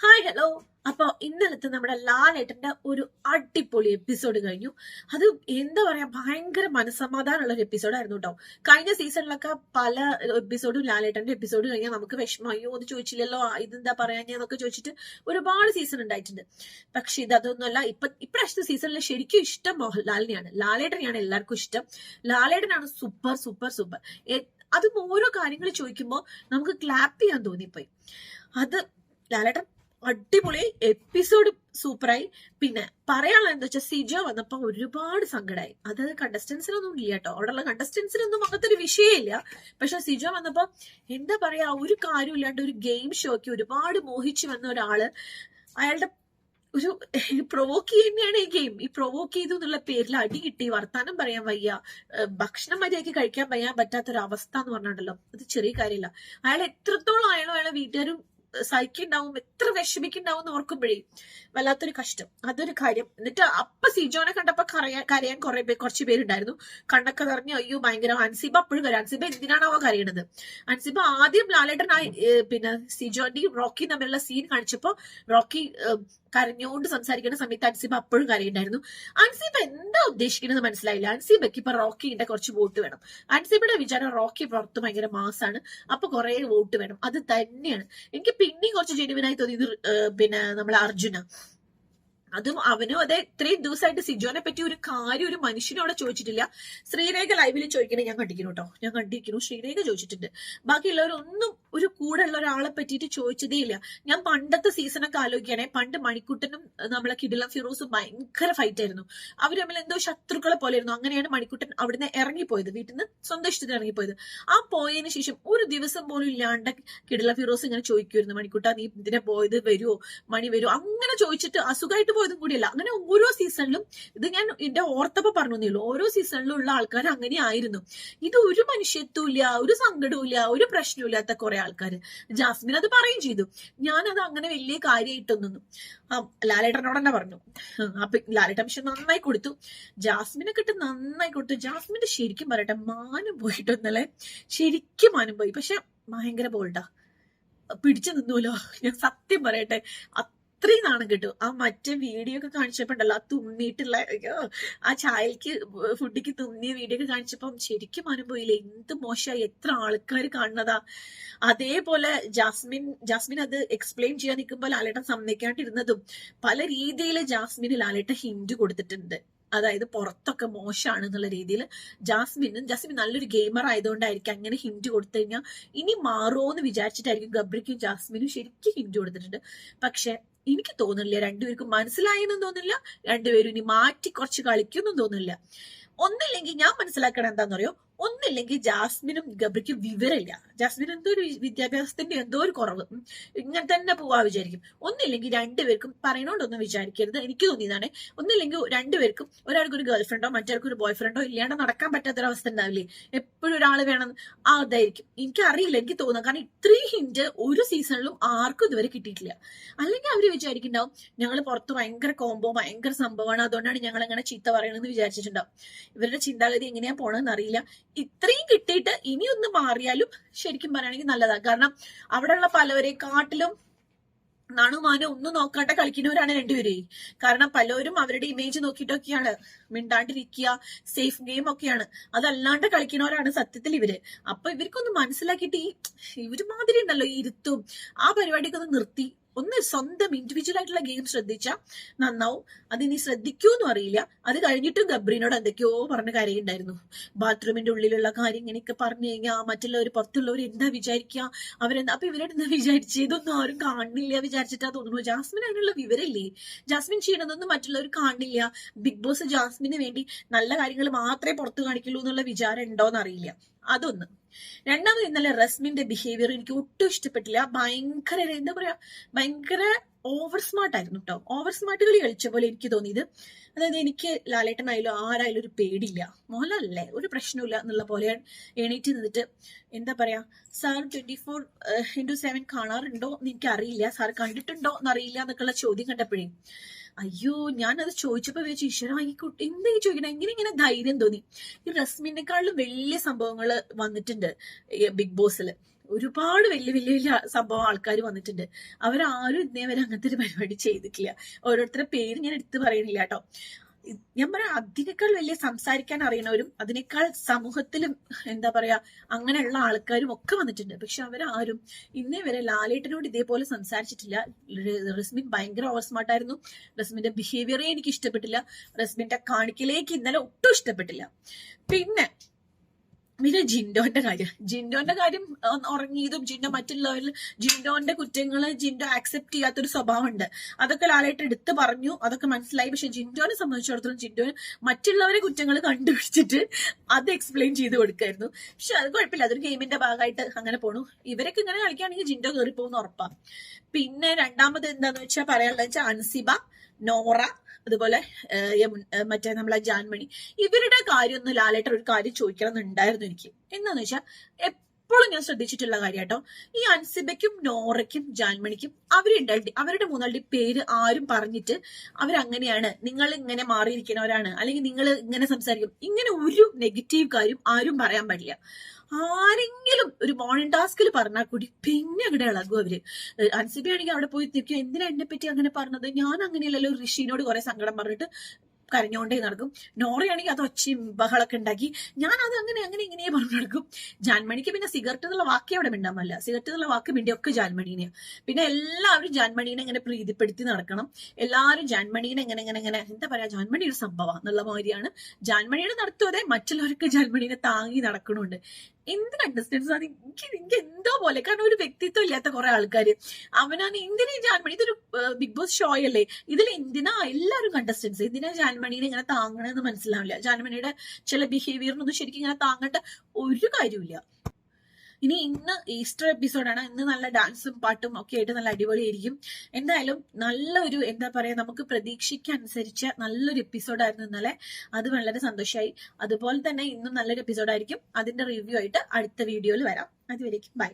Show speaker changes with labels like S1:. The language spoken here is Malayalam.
S1: ഹായ് ഹലോ അപ്പൊ ഇന്നലത്തെ നമ്മുടെ ലാലേട്ടന്റെ ഒരു അടിപൊളി എപ്പിസോഡ് കഴിഞ്ഞു. അത് എന്താ പറയാ ഭയങ്കര മനസ്സമാധാനമുള്ള ഒരു എപ്പിസോഡായിരുന്നു കേട്ടോ കഴിഞ്ഞ സീസണിലൊക്കെ പല എപ്പിസോഡും ലാലേട്ടന്റെ എപ്പിസോഡ് കഴിഞ്ഞാൽ നമുക്ക് വിഷമം അയ്യോ അത് ചോദിച്ചില്ലല്ലോ ഇതെന്താ പറയാ എന്നൊക്കെ ചോദിച്ചിട്ട് ഒരുപാട് സീസൺ ഉണ്ടായിട്ടുണ്ട്. പക്ഷെ ഇത് അതൊന്നുമല്ല ഇപ്പൊ ഇപ്രാവശ്യത്തെ സീസണിൽ ശരിക്കും ഇഷ്ടം മോഹൻലാലിനെയാണ് ലാലേട്ടനെയാണ് എല്ലാവർക്കും ഇഷ്ടം. ലാലേട്ടനാണ് സൂപ്പർ സൂപ്പർ സൂപ്പർ അതും ഓരോ കാര്യങ്ങൾ ചോദിക്കുമ്പോൾ നമുക്ക് ക്ലാപ്പ് ചെയ്യാൻ തോന്നിപ്പോയി. അത് ലാലേട്ടൻ അടിപൊളി എപ്പിസോഡ് സൂപ്പറായി. പിന്നെ പറയാനുള്ള എന്താ വെച്ചാൽ സിജോ വന്നപ്പോ ഒരുപാട് സങ്കടമായി അത് കണ്ടസ്റ്റൻസിനൊന്നും ഇല്ല കേട്ടോ അവിടെയുള്ള കണ്ടസ്റ്റൻസിനൊന്നും അങ്ങനത്തെ ഒരു വിഷയമില്ല പക്ഷെ സിജോ വന്നപ്പോ എന്താ പറയാ ഒരു കാര്യമില്ലാണ്ട് ഒരു ഗെയിം ഷോക്ക് ഒരുപാട് മോഹിച്ചു വന്ന ഒരാൾ അയാളുടെ ഒരു പ്രൊവോക്ക് ചെയ്യുന്നതാണ് ഈ ഗെയിം ഈ പ്രൊവോക്ക് ചെയ്തു എന്നുള്ള പേരിൽ അടി കിട്ടി. വർത്താനം പറയാൻ വയ്യ. ഭക്ഷണം മര്യാദയ്ക്ക് കഴിക്കാൻ വയ്യാൻ പറ്റാത്ത ഒരു അവസ്ഥ എന്ന് പറഞ്ഞിട്ടുണ്ടല്ലോ അത് ചെറിയ കാര്യമില്ല അയാൾ എത്രത്തോളം അയാളും അയാളെ വീട്ടുകാരും സഹിക്കുണ്ടാവും എത്ര വിഷമിക്കുണ്ടാവും എന്ന് ഓർക്കുമ്പോഴേ വല്ലാത്തൊരു കഷ്ടം. അതൊരു കാര്യം. എന്നിട്ട് അപ്പൊ സിജോനെ കണ്ടപ്പോ കരയാൻ കരയാൻ കുറെ പേര് കുറച്ച് പേരുണ്ടായിരുന്നു. കണ്ണൊക്കെ നിറഞ്ഞു അയ്യോ ഭയങ്കര അൻസിബ അപ്പോഴും കരയും അൻസിബ എന്തിനാണാവോ കരയണത്? അൻസിബ ആദ്യം ലാലേട്ടൻ ആ പിന്നെ സിജോന്റെയും റോക്കി തമ്മിലുള്ള സീൻ കാണിച്ചപ്പോ റോക്കി കരഞ്ഞുകൊണ്ട് സംസാരിക്കുന്ന സമയത്ത് അൻസിബ അപ്പോഴും കരയുണ്ടായിരുന്നു അൻസിബ എന്താ ഉദ്ദേശിക്കുന്നത് മനസ്സിലായില്ല. അൻസിബയ്ക്ക് ഇപ്പൊ റോക്കിന്റെ കുറച്ച് വോട്ട് വേണം. അൻസിബയുടെ വിചാരം റോക്കി പുറത്ത് ഭയങ്കര മാസാണ്. അപ്പൊ കുറെ വോട്ട് വേണം. അത് തന്നെയാണ്. എനിക്ക് പിന്നെയും കുറച്ച് ജെനുവിനായി തോന്നിയത് പിന്നെ നമ്മളെ അർജുന. അതും അവനും അതെ ഇത്രയും ദിവസമായിട്ട് സിജോനെ പറ്റി ഒരു കാര്യം ഒരു മനുഷ്യനും അവിടെ ചോദിച്ചിട്ടില്ല. ശ്രീരേഖ ലൈവിൽ ചോദിക്കണേ ഞാൻ കണ്ടിരിക്കുന്നു കേട്ടോ ഞാൻ കണ്ടിരിക്കുന്നു. ശ്രീരേഖ ചോദിച്ചിട്ടുണ്ട്. ബാക്കിയുള്ളവരൊന്നും ഒരു കൂടെ ഉള്ള ഒരാളെ പറ്റിയിട്ട് ചോദിച്ചതേ ഇല്ല. ഞാൻ പണ്ടത്തെ സീസണൊക്കെ ആലോചിക്കുകയാണെ പണ്ട് മണിക്കുട്ടനും നമ്മളെ കിടിലം ഫിറോസും ഭയങ്കര ഫൈറ്റ് ആയിരുന്നു. അവർ തമ്മിൽ എന്തോ ശത്രുക്കളെ പോലെ ആയിരുന്നു അങ്ങനെയാണ് മണിക്കുട്ടൻ അവിടുന്ന് ഇറങ്ങിപ്പോയത് വീട്ടിൽ നിന്ന് സ്വന്തം ഇഷ്ടത്തിന് ഇറങ്ങിപ്പോയത്. ആ പോയതിന് ശേഷം ഒരു ദിവസം പോലും ഇല്ലാണ്ട് കിടില ഫിറോസ് ഇങ്ങനെ ചോദിക്കുമായിരുന്നു മണിക്കുട്ട നീ ഇതിനെ പോയത് വരുമോ മണി വരുമോ അങ്ങനെ ചോദിച്ചിട്ട് അസുഖമായിട്ട് പോയതും കൂടിയല്ല. അങ്ങനെ ഓരോ സീസണിലും ഇത് ഞാൻ എന്റെ ഓർത്തപ്പോ പറഞ്ഞേ ഓരോ സീസണിലും ഉള്ള ആൾക്കാർ അങ്ങനെ ആയിരുന്നു. ഇത് ഒരു മനുഷ്യത്വം ഇല്ല ഒരു സങ്കടവും ഒരു പ്രശ്നവും ഇല്ലാത്ത കുറെ ആൾക്കാർ ജാസ്മിൻ അത് പറയും ചെയ്തു. ഞാനത് അങ്ങനെ വലിയ കാര്യമായിട്ടൊന്നും ലാലേട്ടനോട് തന്നെ പറഞ്ഞു. അപ്പൊ ലാലേട്ടൻ പക്ഷെ നന്നായി കൊടുത്തു. ജാസ്മിനെ കിട്ട് നന്നായി കൊടുത്തു. ജാസ്മിന്റെ ശരിക്കും പറയട്ടെ മാനം പോയിട്ട് ഇന്നലെ ശരിക്കും മാനം പോയി. പക്ഷെ ഭയങ്കര ബോൾഡാ പിടിച്ചു നിന്നുല്ലോ ഞാൻ സത്യം പറയട്ടെ അത്രയും നാണം കിട്ടും. ആ മറ്റേ വീഡിയോ ഒക്കെ കാണിച്ചപ്പോ ഉണ്ടല്ലോ ആ അയ്യോ, ആ ചായക്ക് ഫുഡിക്ക് തുമ്മിയ വീഡിയോ ഒക്കെ കാണിച്ചപ്പം ശരിക്കും അനുഭവില്ല എന്ത് മോശമായി. എത്ര ആൾക്കാർ കാണുന്നതാ. അതേപോലെ ജാസ്മിൻ ജാസ്മിൻ അത് എക്സ്പ്ലെയിൻ ചെയ്യാൻ നിൽക്കുമ്പോൾ ലാലേട്ടൻ സമ്മതിക്കാണ്ടിരുന്നതും പല രീതിയിൽ ജാസ്മിന് ലാലേട്ട ഹിന്റ് കൊടുത്തിട്ടുണ്ട്. അതായത് പുറത്തൊക്കെ മോശമാണ് എന്നുള്ള രീതിയിൽ ജാസ്മിനും ജാസ്മിൻ നല്ലൊരു ഗെയിമർ ആയതുകൊണ്ടായിരിക്കും അങ്ങനെ ഹിന്റ് കൊടുത്തു കഴിഞ്ഞാൽ ഇനി മാറുമോ എന്ന് വിചാരിച്ചിട്ടായിരിക്കും ഗബ്രിക്കും ജാസ്മിനും ശരിക്കും ഹിന്റ് കൊടുത്തിട്ടുണ്ട്. പക്ഷെ എനിക്ക് തോന്നുന്നില്ല രണ്ടുപേർക്കും മനസ്സിലായെന്നും തോന്നുന്നില്ല. രണ്ടുപേരും ഇനി മാറ്റി കുറച്ച് കളിക്കുന്നു തോന്നുന്നില്ല. ഒന്നില്ലെങ്കിൽ ഞാൻ മനസ്സിലാക്കണം എന്താണെന്നറിയോ? ഒന്നില്ലെങ്കിൽ ജാസ്മിനും ഗബ്രിക്കും വിവരമില്ല. ജാസ്മിൻ എന്തോ ഒരു വിദ്യാഭ്യാസത്തിന്റെ എന്തോ ഒരു കുറവ്. ഇങ്ങനെ തന്നെ പോവാ വിചാരിക്കും. ഒന്നില്ലെങ്കിൽ രണ്ടുപേർക്കും പറയണോണ്ടൊന്നും വിചാരിക്കരുത്. എനിക്ക് തോന്നിയതാണ് ഒന്നില്ലെങ്കിൽ രണ്ടുപേർക്കും ഒരാൾക്ക് ഒരു ഗേൾ ഫ്രണ്ടോ മറ്റൊരാൾക്ക് ഒരു ബോയ് ഫ്രണ്ടോ ഇല്ലാണ്ട് നടക്കാൻ പറ്റാത്തൊരവസ്ഥ ഉണ്ടാവില്ലേ? എപ്പോഴും ഒരാൾ വേണം. ആ അതായിരിക്കും. എനിക്ക് അറിയില്ല എനിക്ക് തോന്നുന്നു. കാരണം ഇത്രയും ഹിന്റ് ഒരു സീസണിലും ആർക്കും ഇതുവരെ കിട്ടിയിട്ടില്ല. അല്ലെങ്കിൽ അവർ വിചാരിക്കുന്നുണ്ടാവും ഞങ്ങൾ പുറത്ത് ഭയങ്കര കോംബോ ഭയങ്കര സംഭവമാണ്. അതുകൊണ്ടാണ് ഞങ്ങൾ അങ്ങനെ ചീത്ത പറയണമെന്ന് വിചാരിച്ചിട്ടുണ്ടാവും. ഇവരുടെ ചിന്താഗതി എങ്ങനെയാ പോണെന്ന് അറിയില്ല ഇത്രയും കിട്ടിയിട്ട് ഇനി ഒന്ന് മാറിയാലും ശരിക്കും പറയുകയാണെങ്കിൽ നല്ലതാണ് കാരണം അവിടെയുള്ള പലവരെ കാട്ടിലും നാണുമാനോ ഒന്നും നോക്കാണ്ട് കളിക്കുന്നവരാണ് രണ്ടുപേരെയും കാരണം പലരും അവരുടെ ഇമേജ് നോക്കിയിട്ടൊക്കെയാണ് മിണ്ടാണ്ടിരിക്കുക സേഫ് ഗെയിം ഒക്കെയാണ്. അതല്ലാണ്ട് കളിക്കുന്നവരാണ് സത്യത്തിൽ ഇവർ. അപ്പൊ ഇവർക്കൊന്ന് മനസ്സിലാക്കിയിട്ട് ഈ ഇവർ മാതിരി ഉണ്ടല്ലോ ഈ ഇരുത്തും. ആ പരിപാടിയൊക്കെ ഒന്ന് നിർത്തി. ഒന്ന് സ്വന്തം ഇൻഡിവിജ്വൽ ആയിട്ടുള്ള ഗെയിം ശ്രദ്ധിച്ചാൽ നന്നാവും. അത് ഇനി ശ്രദ്ധിക്കൂന്നും അറിയില്ല. അത് കഴിഞ്ഞിട്ടും ഗബ്രീനോട് എന്തൊക്കെയോ പറഞ്ഞ കാര്യമുണ്ടായിരുന്നു ബാത്റൂമിന്റെ ഉള്ളിലുള്ള കാര്യം ഇങ്ങനെയൊക്കെ പറഞ്ഞു കഴിഞ്ഞാൽ മറ്റുള്ളവർ പുറത്തുള്ളവർ എന്താ വിചാരിക്കുക അവരെന്താ അപ്പൊ ഇവരോട് എന്താ വിചാരിച്ചു? ഇതൊന്നും ആരും കാണുന്നില്ല വിചാരിച്ചിട്ടാ തോന്നുന്നു. ജാസ്മിൻ അതിനുള്ള വിവരമില്ലേ ജാസ്മിൻ ചെയ്യണതൊന്നും മറ്റുള്ളവർ കാണില്ല ബിഗ് ബോസ് ജാസ്മിന് വേണ്ടി നല്ല കാര്യങ്ങൾ മാത്രമേ പുറത്തു കാണിക്കുള്ളൂ എന്നുള്ള വിചാരം ഉണ്ടോന്ന് അറിയില്ല. അതൊന്ന്. രണ്ടാമത് ഇന്നലെ റസ്മിന്റെ ബിഹേവിയർ എനിക്ക് ഒട്ടും ഇഷ്ടപ്പെട്ടില്ല. ഭയങ്കര എന്താ പറയാ ഭയങ്കര ഓവർ സ്മാർട്ട് ആയിരുന്നു കേട്ടോ ഓവർ സ്മാർട്ട് കളി കളിച്ച പോലെ എനിക്ക് തോന്നിയത്. അതായത് എനിക്ക് ലാലേട്ടനായാലും ആരായാലും ഒരു പേടിയില്ല. മോഹൻലാലല്ലേ? ഒരു പ്രശ്നമില്ല എന്നുള്ള പോലെ എണീറ്റ് നിന്നിട്ട്. എന്താ പറയാ? Sir twenty four into seven കാണാറുണ്ടോ എന്ന് എനിക്ക് അറിയില്ല സാർ കണ്ടിട്ടുണ്ടോ എന്നറിയില്ല എന്നൊക്കെയുള്ള ചോദ്യം കണ്ടപ്പോഴേ. അയ്യോ ഞാനത് ചോദിച്ചപ്പോ വിചാരിച്ചു ഈശ്വര ഈ കുട്ടി എന്തെങ്കിലും ചോദിക്കണേ? എങ്ങനെ ഇങ്ങനെ ധൈര്യം തോന്നി. ഈ റസ്മിനെക്കാളും വലിയ സംഭവങ്ങൾ വന്നിട്ടുണ്ട് ബിഗ് ബോസിൽ ഒരുപാട് വലിയ വലിയ വലിയ സംഭവം ആൾക്കാർ വന്നിട്ടുണ്ട്. അവരാരും ഇന്നേ വരെ അങ്ങനത്തെ ഒരു പരിപാടി ചെയ്തിട്ടില്ല. ഓരോരുത്തരുടെ പേര് ഞാൻ എടുത്തു പറയണില്ല കേട്ടോ. ഞാൻ പറയാം അതിനേക്കാൾ വലിയ സംസാരിക്കാൻ അറിയണവരും അതിനേക്കാൾ സമൂഹത്തിലും എന്താ പറയാ അങ്ങനെയുള്ള ആൾക്കാരും ഒക്കെ വന്നിട്ടുണ്ട്. പക്ഷെ അവരാരും ഇന്നേ വരെ ലാലേട്ടനോട് ഇതേപോലെ സംസാരിച്ചിട്ടില്ല. റസ്മിൻ ഭയങ്കര ഓവർ സ്മാർട്ടായിരുന്നു റസ്മിന്റെ ബിഹേവിയറേ എനിക്ക് ഇഷ്ടപ്പെട്ടില്ല. റസ്മിന്റെ കാണിക്കലേക്ക് ഇന്നലെ ഒട്ടും ഇഷ്ടപ്പെട്ടില്ല. പിന്നെ പിന്നെ ജിൻഡോന്റെ കാര്യം. ജിൻഡോന്റെ കാര്യം ഉറങ്ങിയതും ജിൻഡോ മറ്റുള്ളവരിൽ ജിൻഡോന്റെ കുറ്റങ്ങൾ ജിൻഡോ ആക്സെപ്റ്റ് ചെയ്യാത്തൊരു സ്വഭാവമുണ്ട്. അതൊക്കെ ലാലേട്ട് എടുത്തു പറഞ്ഞു. അതൊക്കെ മനസ്സിലായി. പക്ഷെ ജിൻഡോനെ സംബന്ധിച്ചിടത്തോളം ജിൻഡോ മറ്റുള്ളവരെ കുറ്റങ്ങൾ കണ്ടുപിടിച്ചിട്ട് അത് എക്സ്പ്ലെയിൻ ചെയ്ത് കൊടുക്കായിരുന്നു. പക്ഷെ അത് കുഴപ്പമില്ല. അതൊരു ഗെയിമിന്റെ ഭാഗമായിട്ട് അങ്ങനെ പോണു. ഇവരൊക്കെ ഇങ്ങനെ കളിക്കുകയാണെങ്കിൽ ജിൻഡോ കയറി പോകുന്ന ഉറപ്പാ. പിന്നെ രണ്ടാമത് എന്താന്ന് വെച്ചാൽ പറയാനുള്ളത് വെച്ചാൽ അൻസിബ. നോറ അതുപോലെ മറ്റേ നമ്മളെ ജാൻമണി ഇവരുടെ കാര്യം ഒന്ന് ലാലേട്ടർ ഒരു കാര്യം ചോദിക്കണം എന്നുണ്ടായിരുന്നു എനിക്ക്. എന്താന്ന് വെച്ചാൽ എപ്പോഴും ഞാൻ ശ്രദ്ധിച്ചിട്ടുള്ള കാര്യം കേട്ടോ ഈ അൻസിബയ്ക്കും നോറയ്ക്കും ജാൻമണിക്കും അവരുണ്ട് അവരുടെ മൂന്നാളുടെ പേര് ആരും പറഞ്ഞിട്ട് അവരങ്ങനെയാണ് നിങ്ങൾ ഇങ്ങനെ മാറിയിരിക്കുന്നവരാണ് അല്ലെങ്കിൽ നിങ്ങൾ ഇങ്ങനെ സംസാരിക്കും ഇങ്ങനെ ഒരു നെഗറ്റീവ് കാര്യം ആരും പറയാൻ പാടില്ല. ആരെങ്കിലും ഒരു മോർണിംഗ് ടാസ്കിൽ പറഞ്ഞാൽ കൂടി പിന്നെ അവിടെ ഇളകും അവർ. അൻസിബി ആണെങ്കിൽ അവിടെ പോയി തിരിക്കുക എന്തിനാ എന്നെ പറ്റി അങ്ങനെ പറഞ്ഞത്? ഞാൻ അങ്ങനെയല്ലല്ലോ ഋഷിനോട് കുറെ സങ്കടം പറഞ്ഞിട്ട് കരഞ്ഞോണ്ടേ നടക്കും. നോറയാണെങ്കിൽ അത് ഒച്ചയും ബഹളൊക്കെ ഉണ്ടാക്കി ഞാൻ അത് അങ്ങനെ അങ്ങനെ ഇങ്ങനെ പറഞ്ഞു നടക്കും. ജാൻമണിക്ക് പിന്നെ സിഗരറ്റ് എന്നുള്ള വാക്കേ അവിടെ മിണ്ടാമല്ല സിഗരറ്റ് എന്നുള്ള വാക്ക് മിണ്ടിയൊക്കെ ജാൻമണീനെയാണ് പിന്നെ എല്ലാവരും ജാൻമണീനെ ഇങ്ങനെ പ്രീതിപ്പെടുത്തി നടക്കണം. എല്ലാവരും ജാൻമണീനെ എങ്ങനെ എങ്ങനെ എങ്ങനെ എന്താ പറയാ? ജാൻമണി ഒരു സംഭവം എന്നുള്ള മാതിരിയാണ്. ജാൻമണിയുടെ നടത്തുവതെ മറ്റുള്ളവർക്ക് ജാൻമണീനെ താങ്ങി നടക്കണുണ്ട്. എന്ത് കണ്ടസ്റ്റൻസ് ആണ്? എനിക്ക് എനിക്ക് എന്തോ പോലെ. കാരണം ഒരു വ്യക്തിത്വം ഇല്ലാത്ത കുറെ ആൾക്കാർ അവനാണ് എന്തിനാ ജാൻമണി? ഇതൊരു ബിഗ് ബോസ് ഷോ അല്ലേ? ഇതിൽ എന്തിനാ എല്ലാവരും കണ്ടസ്റ്റൻസ് എന്തിനാ ജാൻമണീനെ ഇങ്ങനെ താങ്ങണമെന്ന് മനസ്സിലാവില്ല. ജാൻമണിയുടെ ചില ബിഹേവിയറിനൊന്നും ശരിക്കും ഇങ്ങനെ താങ്ങേണ്ട ഒരു കാര്യമില്ല ഇനി ഇന്ന് ഈസ്റ്റർ എപ്പിസോഡാണ്. ഇന്ന് നല്ല ഡാൻസും പാട്ടും ഒക്കെ ആയിട്ട് നല്ല അടിപൊളിയായിരിക്കും. എന്തായാലും നല്ലൊരു എന്താ പറയാ നമുക്ക് പ്രതീക്ഷയ്ക്കനുസരിച്ച നല്ലൊരു എപ്പിസോഡായിരുന്നു ഇന്നലെ. അത് വളരെ സന്തോഷമായി അതുപോലെ തന്നെ ഇന്നും നല്ലൊരു എപ്പിസോഡായിരിക്കും. അതിന്റെ റിവ്യൂ ആയിട്ട് അടുത്ത വീഡിയോയിൽ വരാം. അതുവരേക്കും. ബൈ